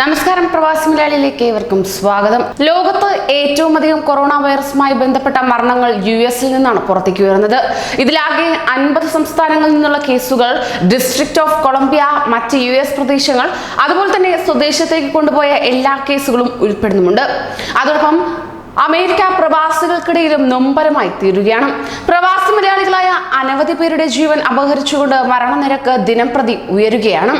നമസ്കാരം പ്രവാസി മലയാളിയിലേക്ക് ഏവർക്കും സ്വാഗതം. ലോകത്ത് ഏറ്റവും അധികം കൊറോണ വൈറസുമായി ബന്ധപ്പെട്ട മരണങ്ങൾ യു എസിൽ നിന്നാണ് പുറത്തേക്ക് വരുന്നത്. ഇതിലാകെ അൻപത് സംസ്ഥാനങ്ങളിൽ നിന്നുള്ള കേസുകൾ ഡിസ്ട്രിക്ട് ഓഫ് കൊളംബിയ മറ്റ് യു എസ് പ്രദേശങ്ങൾ അതുപോലെ തന്നെ സ്വദേശത്തേക്ക് കൊണ്ടുപോയ എല്ലാ കേസുകളും ഉൾപ്പെടുന്നുമുണ്ട്. അതോടൊപ്പം അമേരിക്ക പ്രവാസികൾക്കിടയിലും നൊമ്പരമായി തീരുകയാണ്. പ്രവാസി മലയാളികളായ അനവധി പേരുടെ ജീവൻ അപഹരിച്ചുകൊണ്ട് മരണനിരക്ക് ദിനം പ്രതി ഉയരുകയാണ്.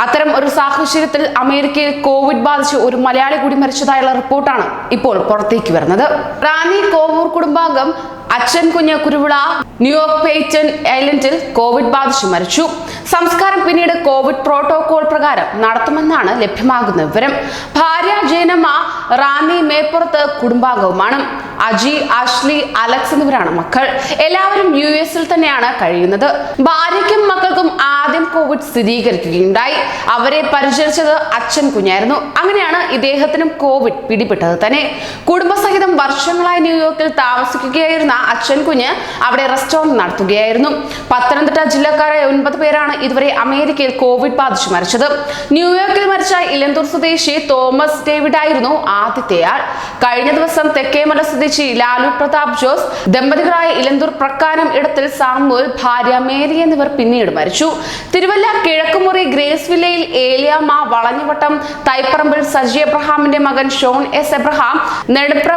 അത്തരം ഒരു സാഹചര്യത്തിൽ അമേരിക്കയിൽ കോവിഡ് ബാധിച്ച് ഒരു മലയാളി കൂടി മരിച്ചതായുള്ള റിപ്പോർട്ടാണ് ഇപ്പോൾ പുറത്തേക്ക് വരുന്നത്. റാന്നി കോവൂർ കുടുംബാംഗം അച്ഛൻ കുഞ്ഞ് കുരുവിള ന്യൂയോർക്ക് പേറ്റൻ ഐലൻഡിൽ കോവിഡ് ബാധിച്ച് മരിച്ചു. സംസ്കാരം പിന്നീട് കോവിഡ് പ്രോട്ടോകോൾ പ്രകാരം നടത്തുമെന്നാണ് ലഭ്യമാകുന്ന വിവരം. ഭാര്യ ജയനമ്മ റാന്നി മേപ്പുറത്ത് കുടുംബാംഗവുമാണ്. അജി അഷ്ലി അലക്സ് എന്നിവരാണ് മക്കൾ. എല്ലാവരും യു എസിൽ തന്നെയാണ് കഴിയുന്നത്. ഭാര്യയ്ക്കും മക്കൾക്കും ആദ്യം കോവിഡ് സ്ഥിരീകരിക്കുകയുണ്ടായി. അവരെ പരിചരിച്ചത് അച്ഛൻ കുഞ്ഞായിരുന്നു. അങ്ങനെയാണ് ഇദ്ദേഹത്തിനും കോവിഡ് പിടിപെട്ടത് തന്നെ. കുടുംബസഹിതം വർഷങ്ങളായി ന്യൂയോർക്കിൽ താമസിക്കുകയായിരുന്ന അച്ഛൻ കുഞ്ഞ് അവിടെ റെസ്റ്റോറന്റ് നടത്തുകയായിരുന്നു. പത്തനംതിട്ട ജില്ലക്കാരായ ഒൻപത് പേരാണ് ഇതുവരെ അമേരിക്കയിൽ കോവിഡ് ബാധിച്ചു മരിച്ചത്. ന്യൂയോർക്കിൽ മരിച്ച ഇലന്തൂർ സ്വദേശി തോമസ് ഡേവിഡ് ആയിരുന്നു ആദ്യത്തെയാൾ കഴിഞ്ഞ ദിവസം തെക്കേമല സ്വദേശി ലാലു പ്രതാപ് ജോസ് ദമ്പതികളായ ഇലന്തൂർ പ്രക്കാനം ഇടത്തിൽ സാമൂൽ ഭാര്യ മേരി എന്നിവർ പിന്നീട് മരിച്ചു. തിരുവല്ല കിഴക്കുമുറി ഗ്രേസ് വില്ലയിൽ ഏലിയാമ്മ വളഞ്ഞവട്ടം തൈപ്പറമ്പിൽ സജി എബ്രഹാമിന്റെ മകൻ Shawn S Abraham Nedupra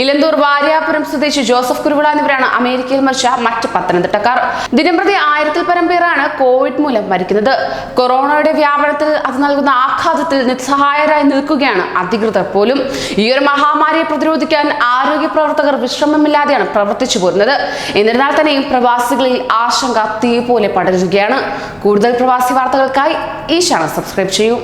Elanthoor Varyapuram സ്വദേശി ജോസഫ് കുരുവിള എന്നിവരാണ് അമേരിക്കയിൽ മരിച്ച മറ്റ് പത്തനംതിട്ടക്കാർ. ദിനംപ്രതി ആയിരത്തിൽ പരം പേരാണ് കോവിഡ് മൂലം മരിക്കുന്നത്. കൊറോണയുടെ വ്യാപനത്തിൽ അത് നൽകുന്ന ആഘാതത്തിൽ നിസ്സഹായരായി നിൽക്കുകയാണ് അധികൃതർ പോലും. ഈ ഒരു മഹാമാരിയെ പ്രതിരോധിക്കാൻ ആരോഗ്യ പ്രവർത്തകർ വിശ്രമമില്ലാതെയാണ് പ്രവർത്തിച്ചു പോരുന്നത്. എന്നിരുന്നാൽ തന്നെയും പ്രവാസികളിൽ ആശങ്ക തീ പോലെ പടരുകയാണ്. കൂടുതൽ പ്രവാസി വാർത്തകൾക്കായി ഈ ചാനൽ സബ്സ്ക്രൈബ് ചെയ്യൂ.